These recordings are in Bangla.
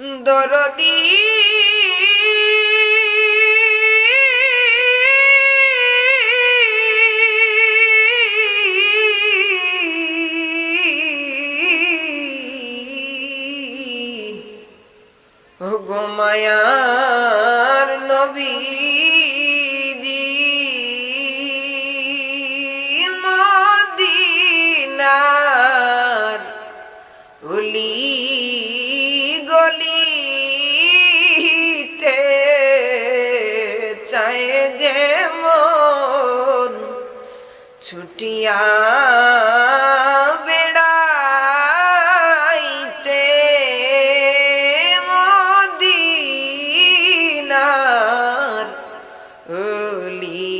দরদি। গোমায়ার নবীজি ছুটিয়া বেড়াইতে মদিনার অলি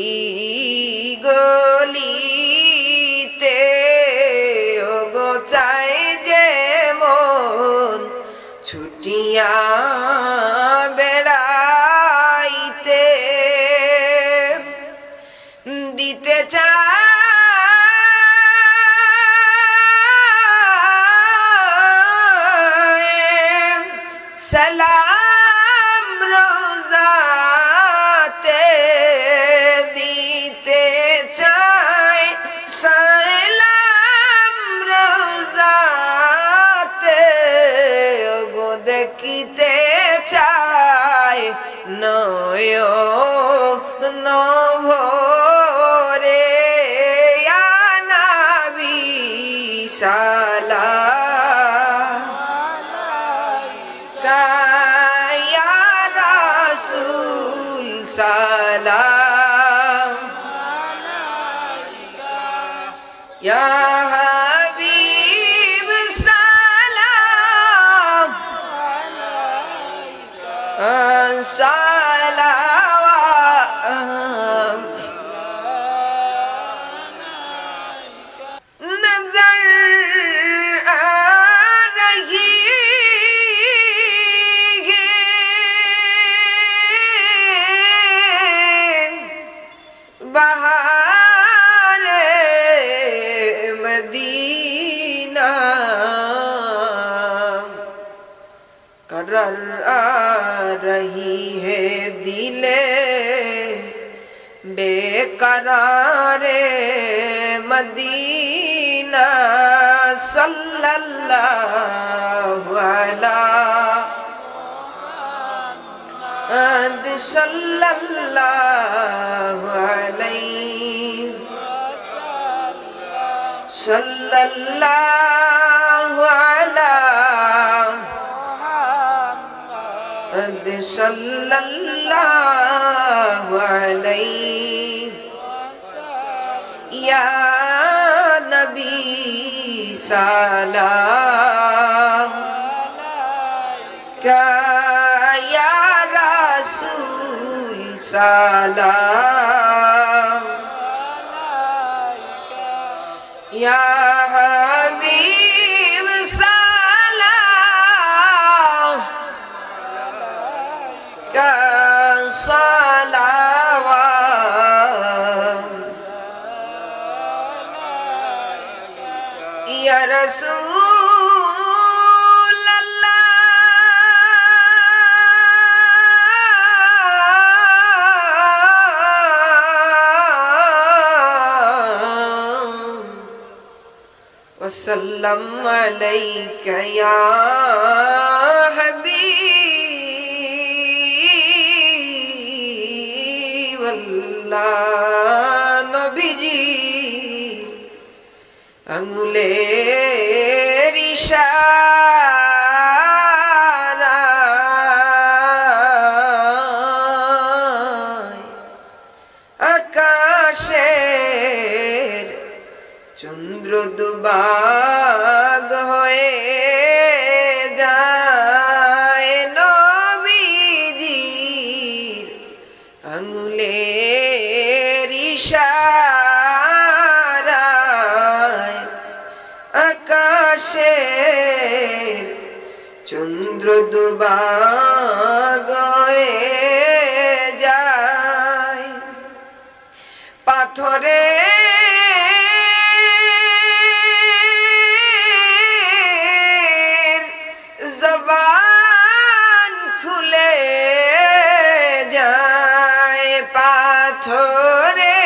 গলিতে ওগো চাই যে মন ছুটিয়া সালাম রোজাতে দিতে চায় সালাম রোজাতে গো দেখিতে চায় নয় নভরে। আনাবি সালা करर आ रही है दिले बेकरारे मदीना सल्लल्लाहु अला अद सल्लल्लाहु अलैहि सल्लल्लाहु अला sallallahu alayhi ya nabi salam ka ya rasul salam ya ইয়া রসুল وسلم عليك يا حبيب الله نبي جي ইশারায় আকাশের চন্দ্র দুবাগ হয়ে যায় দুবাগ যায় পাথরে জবান খুলে যায় পাথরে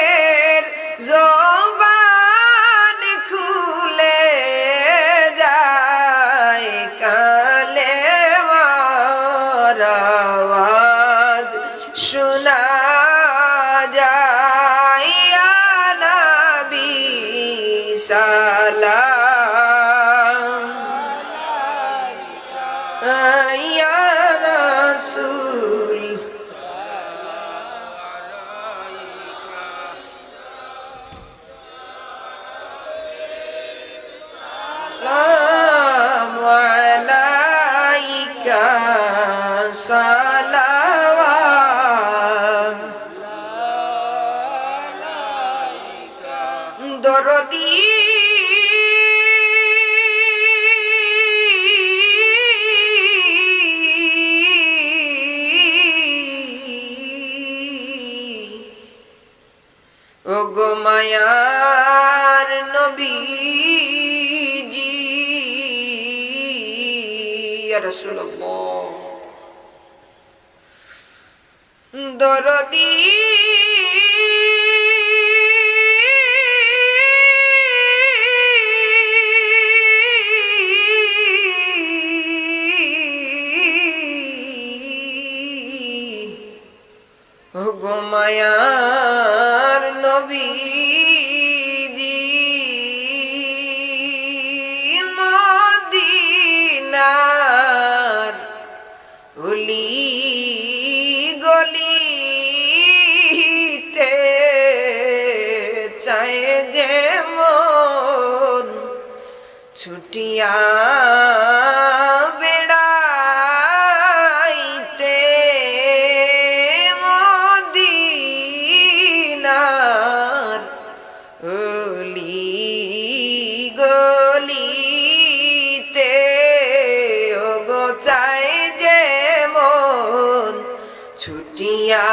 সালাওয়াত দরদি। ও গো মায়ার দরদি। মায়ার ছুটিয়া বেড়াইতে মদিনার অলি গলিতে। ওগো চাই যে মন ছুটিয়া